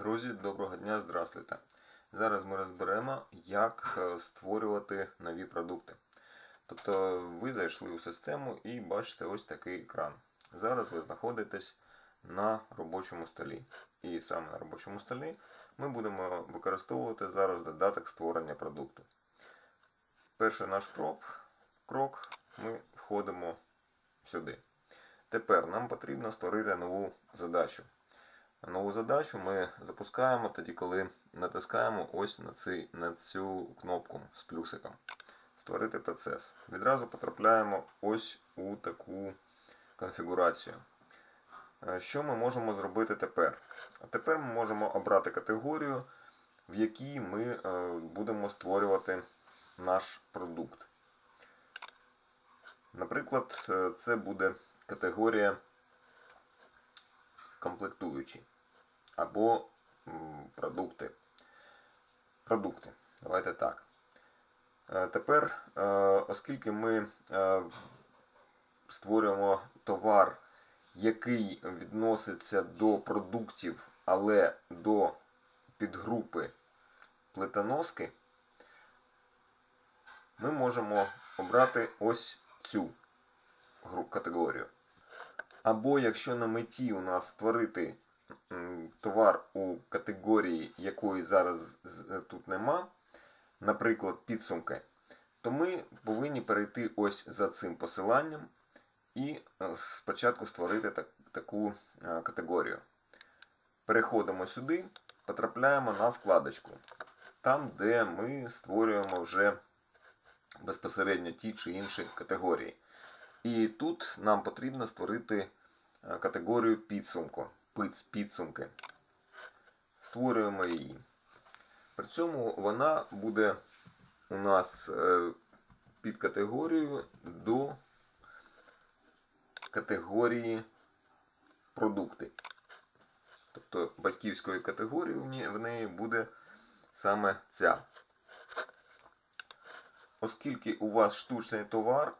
Друзі, доброго дня, здравствуйте. Зараз ми розберемо, як е, створювати нові продукти. Тобто ви зайшли у систему і бачите ось такий екран. Зараз ви знаходитесь на робочому столі. І саме на робочому столі ми будемо використовувати зараз додаток створення продукту. Перший наш крок, крок ми входимо сюди. Тепер нам потрібно створити нову задачу. Нову задачу ми запускаємо тоді, коли натискаємо ось на, цей, на цю кнопку з плюсиком. Створити процес. Відразу потрапляємо ось у таку конфігурацію. Е, Що ми можемо зробити тепер? А тепер ми можемо обрати категорію, в якій ми е, будемо створювати наш продукт. Наприклад, е, це буде категорія комплектуючі або продукти. Продукти. Давайте так. Е, Тепер, е, оскільки ми е, створюємо товар, який відноситься до продуктів, але до підгрупи плитоноски, ми можемо обрати ось цю категорію. Або якщо на меті у нас створити товар у категорії, якої зараз тут нема, наприклад, підсумки, то ми повинні перейти ось за цим посиланням і е, спочатку створити так- таку е, категорію. Переходимо сюди, потрапляємо на вкладочку, там, де ми створюємо вже безпосередньо ті чи інші категорії. І тут нам потрібно створити е, категорію підсумку. Підсумки. Створюємо її. При цьому вона буде у нас е, під категорією до категорії продукти. Тобто батьківською категорією в неї буде саме ця. Оскільки у вас штучний товар,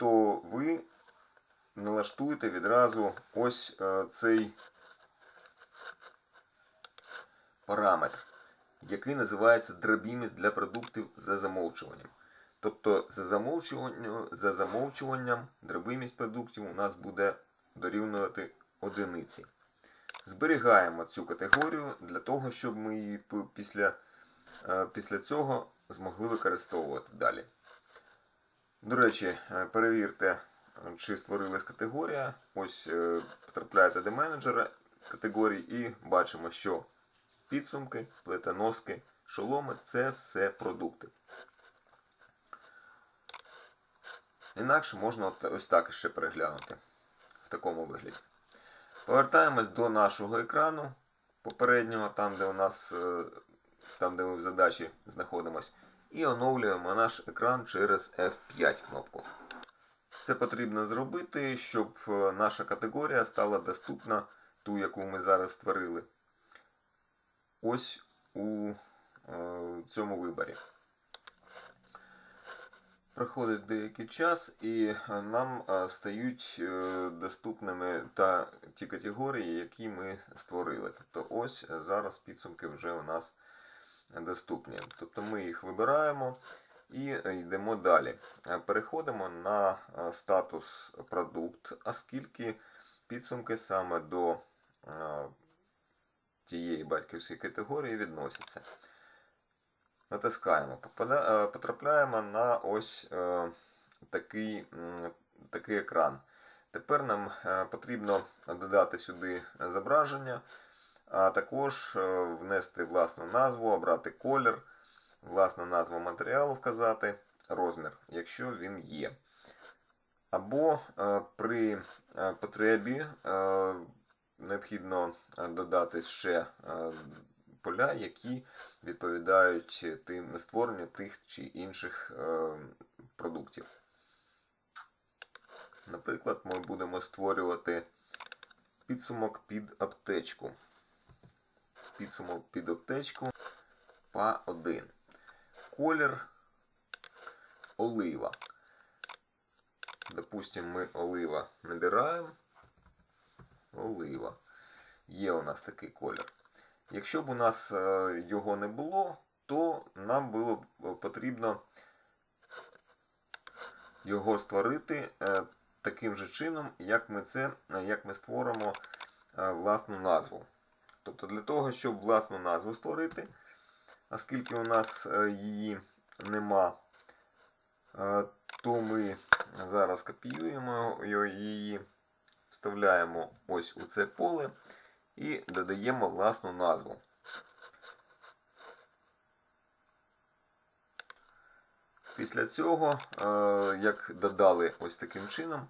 то ви налаштуєте відразу ось е, цей параметр, який називається дробімість для продуктів за замовчуванням. Тобто за замовчуванням, за замовчуванням дробимість продуктів у нас буде дорівнювати одиниці. Зберігаємо цю категорію для того, щоб ми її після, е, після цього змогли використовувати далі. До речі, е, перевірте, чи створилась категорія. Ось е, потрапляєте до менеджера категорій і бачимо, що підсумки, плитоноски, шоломи це все продукти. Інакше можна ось так ще переглянути в такому вигляді. Повертаємось до нашого екрану попереднього, там де у нас, е, там де ми в задачі знаходимось, і оновлюємо наш екран через F5 кнопку. Це потрібно зробити, щоб е, наша категорія стала доступна, ту, яку ми зараз створили. Ось у е, цьому виборі. Проходить деякий час і е, нам стають доступними та ті категорії, які ми створили. Тобто ось зараз підсумки вже у нас доступні. Тобто ми їх вибираємо і е, йдемо далі. Е, Переходимо на е, статус продукт, оскільки підсумки саме до тієї батьківської категорії відносяться. Натискаємо, потрапляємо на ось такий, такий екран. Тепер нам потрібно додати сюди зображення, а також е, внести власну назву, обрати колір, власну назву матеріалу вказати, розмір, якщо він є. Або е, при е, потребі необхідно додати ще поля, які відповідають тим створенню тих чи інших продуктів. Наприклад, ми будемо створювати підсумок під аптечку. Підсумок під аптечку па 1 Колір олива. Допустимо, ми олива набираємо. Олива. Є у нас такий колір. Якщо б у нас е, його не було, то нам було б е, потрібно його створити е, таким же чином, як ми це, як ми створимо власну назву. Тобто для того, щоб власну назву створити, оскільки у нас е, її нема, е, то ми зараз копіюємо її, вставляємо ось у це поле і додаємо власну назву. Після цього, е, як додали ось таким чином,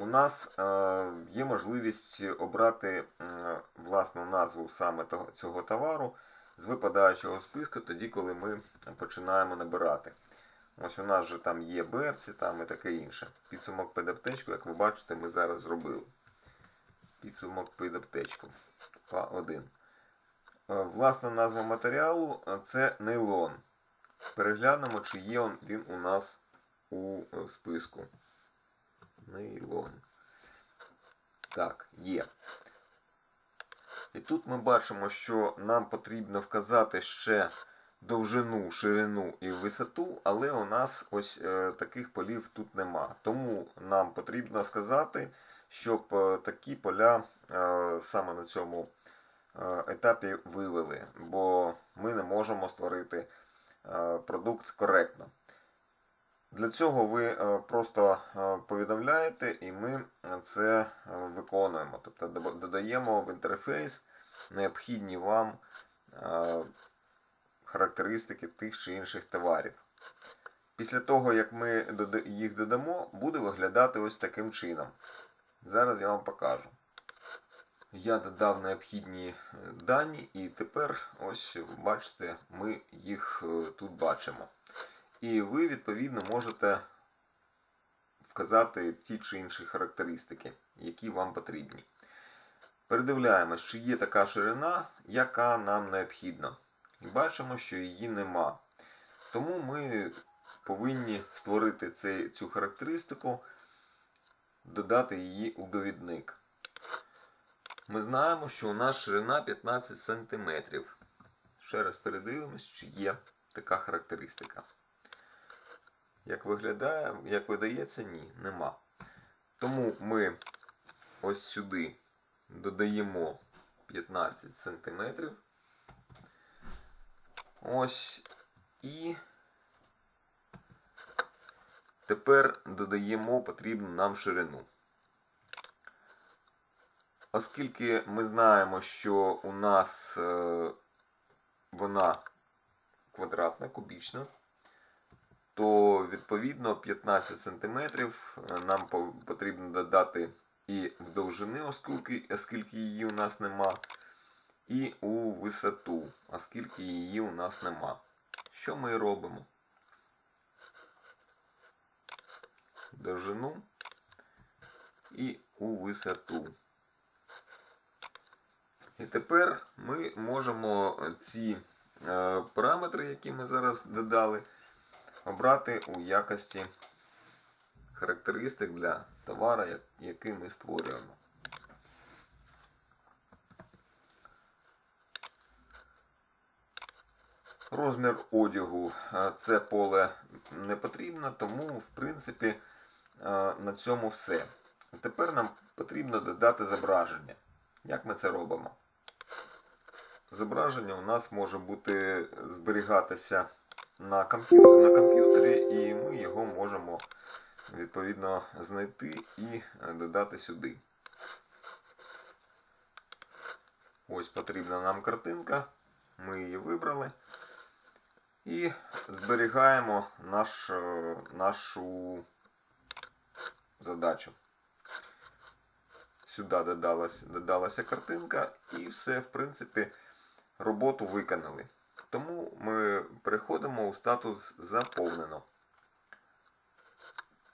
у нас е, є можливість обрати е, власну назву саме цього товару з випадаючого списку, тоді, коли ми починаємо набирати. Ось у нас же там є берці там і таке інше. Підсумок під аптечку, як ви бачите, ми зараз зробили. Підсумок під аптечку. 1. Власна назва матеріалу е, це нейлон. Переглянемо, чи є він у нас у е, списку. Нейлон. Так, є. І тут ми бачимо, що нам потрібно вказати ще довжину, ширину і висоту, але у нас ось е, таких полів тут нема. Тому нам потрібно сказати, щоб е, такі поля е, саме на цьому етапі вивели, бо ми не можемо створити продукт коректно. Для цього ви е, просто е, повідомляєте, і ми це е, виконуємо. Тобто додаємо в інтерфейс необхідні вам характеристики тих чи інших товарів. Після того, як ми їх додамо, буде виглядати ось таким чином. Зараз я вам покажу. Я додав необхідні дані, і тепер, ось бачите, ми їх тут бачимо. І ви, відповідно, можете вказати ті чи інші характеристики, які вам потрібні. Передивляємось, чи є така ширина, яка нам необхідна. І бачимо, що її нема. Тому ми повинні створити цю характеристику, додати її у довідник. Ми знаємо, що у нас ширина 15 см. Ще раз передивимось, чи є така характеристика. Як виглядає, як видається, ні, нема. Тому ми ось сюди додаємо 15 см. Ось і тепер додаємо потрібну нам ширину. Оскільки ми знаємо, що у нас е, вона квадратна, кубічна, то відповідно 15 см нам потрібно додати і в довжини, оскільки, оскільки її у нас нема, і у висоту, оскільки її у нас нема. Що ми робимо? Довжину і у висоту. І тепер ми можемо ці е, параметри, які ми зараз додали, обрати у якості характеристик для товара, який ми створюємо. Розмір одягу е, це поле не потрібно, тому в принципі е, на цьому все. Тепер нам потрібно додати зображення. Як ми це робимо? Зображення у нас може бути зберігатися на, комп'ю- на комп'ютері, і ми його можемо відповідно знайти і е, додати сюди. Ось потрібна нам картинка. Ми її вибрали. І зберігаємо наш, е, нашу задачу. Сюди додалась, додалася картинка і все, в принципі, роботу виконали. Тому ми переходимо у статус заповнено.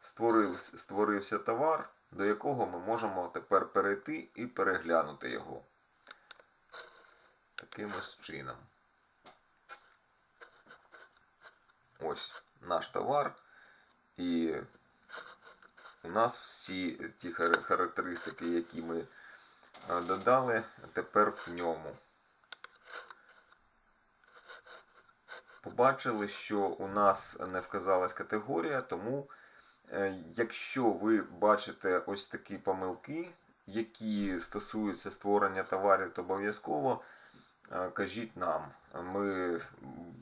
Створив, створився товар, до якого ми можемо тепер перейти і переглянути його. Таким ось чином. Ось наш товар. І у нас всі ті характеристики, які ми е, додали, тепер в ньому. Бачили, що у нас не вказалась категорія, тому е, якщо ви бачите ось такі помилки, які стосуються створення товарів, то обов'язково е, кажіть нам. Ми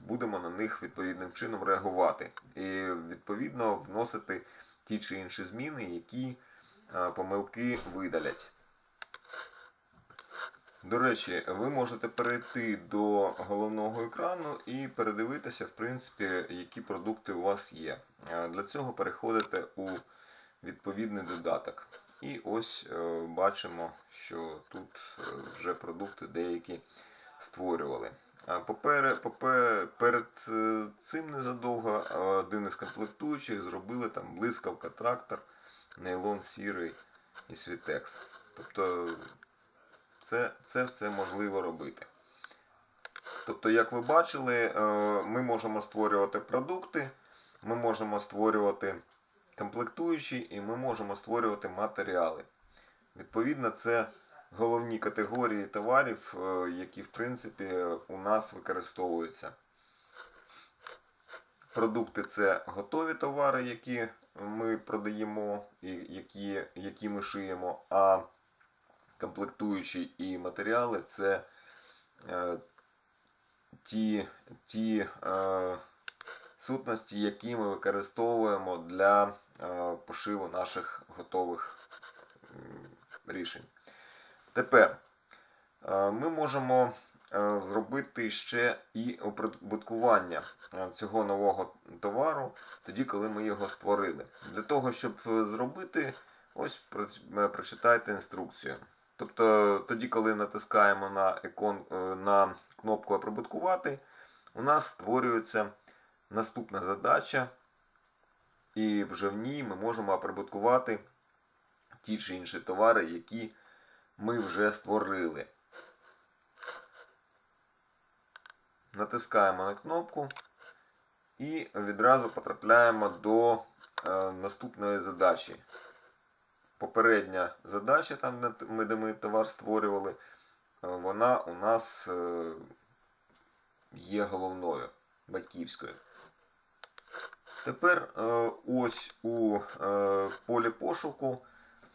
будемо на них відповідним чином реагувати і відповідно вносити ті чи інші зміни, які е, помилки видалять. До речі, ви можете перейти до головного екрану і передивитися, в принципі, які продукти у вас є. Е, Для цього переходите у відповідний додаток. І ось е, бачимо, що тут е, вже продукти деякі створювали. А Попер, перед цим незадовго один із комплектуючих зробили там блискавка, трактор, нейлон сірий і світекс. Тобто це, це все можливо робити. Тобто, як ви бачили, е, ми можемо створювати продукти, ми можемо створювати комплектуючі і ми можемо створювати матеріали. Відповідно, це головні категорії товарів, е, які в принципі у нас використовуються. Продукти це готові товари, які ми продаємо і які, які ми шиємо, а комплектуючі і матеріали це е, ті, ті е, сутності, які ми використовуємо для е, пошиву наших готових м, рішень. Тепер е, ми можемо е, зробити ще і оприбуткування е, цього нового товару, тоді, коли ми його створили. Для того, щоб е, зробити, ось е, прочитайте інструкцію. Тобто, тоді, коли натискаємо на, ікон, е, на кнопку Оприбуткувати, у нас створюється наступна задача, і вже в ній ми можемо оприбуткувати ті чи інші товари, які ми вже створили. Натискаємо на кнопку і відразу потрапляємо до е, наступної задачі. Попередня задача, там, де ми, товар створювали, е, вона у нас е, є головною, батьківською. Тепер е, ось у полі пошуку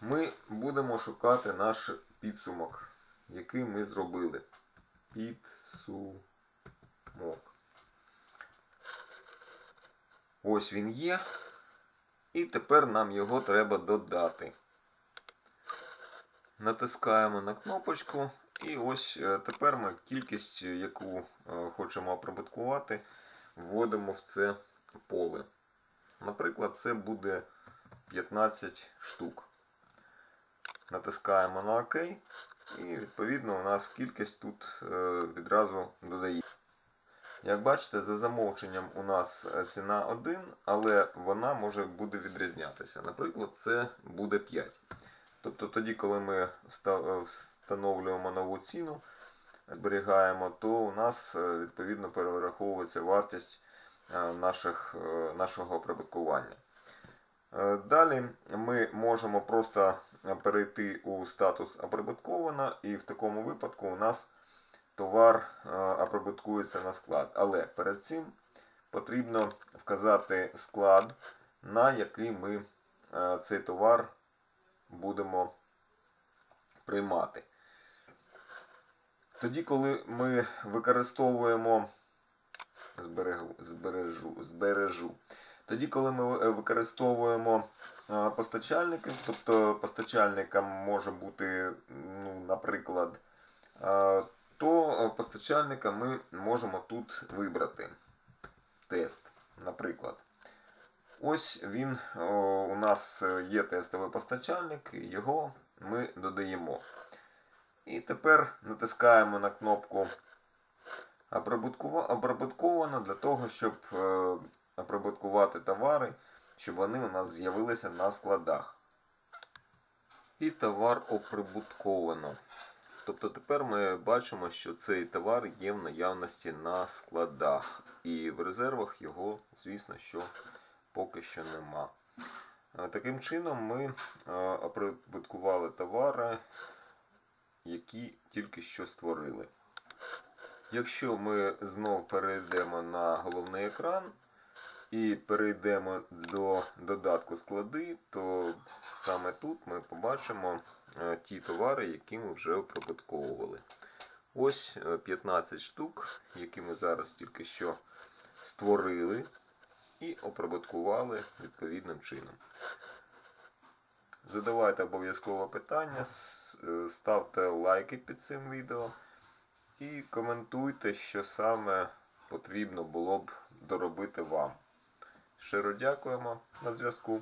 ми будемо шукати наш підсумок, який ми зробили. Підсумок. Ось він є. І тепер нам його треба додати. Натискаємо на кнопочку, і ось е, тепер ми кількість, яку е, хочемо оприбуткувати, вводимо в це поле. Наприклад, це буде 15 штук. Натискаємо на ОК, і відповідно у нас кількість тут е, відразу додає. Як бачите, за замовченням у нас е, ціна 1, але вона може буде відрізнятися. Наприклад, це буде 5. Тобто тоді, коли ми е, встановлюємо нову ціну, зберігаємо, то у нас е, відповідно перераховується вартість е, наших, нашого оприбуткування. Е, Далі ми можемо просто перейти у статус оприбутковано, і в такому випадку у нас товар оприбуткується на склад. Але перед цим потрібно вказати склад, на який ми цей товар будемо приймати. Тоді, коли ми використовуємо зберегу, збережу, збережу. Тоді, коли ми е, використовуємо е, постачальників, тобто постачальником може бути, ну, наприклад, е, то постачальника ми можемо тут вибрати тест, наприклад. Ось він у нас е, є тестовий постачальник, його ми додаємо. І тепер натискаємо на кнопку «Оприбуткува- оприбутковано для того, щоб е, оприбуткувати товари, щоб вони у нас з'явилися на складах. І товар оприбутковано. Тобто тепер ми бачимо, що цей товар є в наявності на складах. І в резервах його, звісно, що поки що нема. Е, Таким чином ми е, оприбуткували товари, які тільки що створили. Якщо ми знов перейдемо на головний екран і перейдемо до додатку склади, то саме тут ми побачимо е, ті товари, які ми вже оприбутковували. Ось е, 15 штук, які ми зараз тільки що створили і оприбуткували відповідним чином. Задавайте обов'язково питання, е, ставте лайки під цим відео і коментуйте, що саме потрібно було б доробити вам. Щиро дякуємо на зв'язку.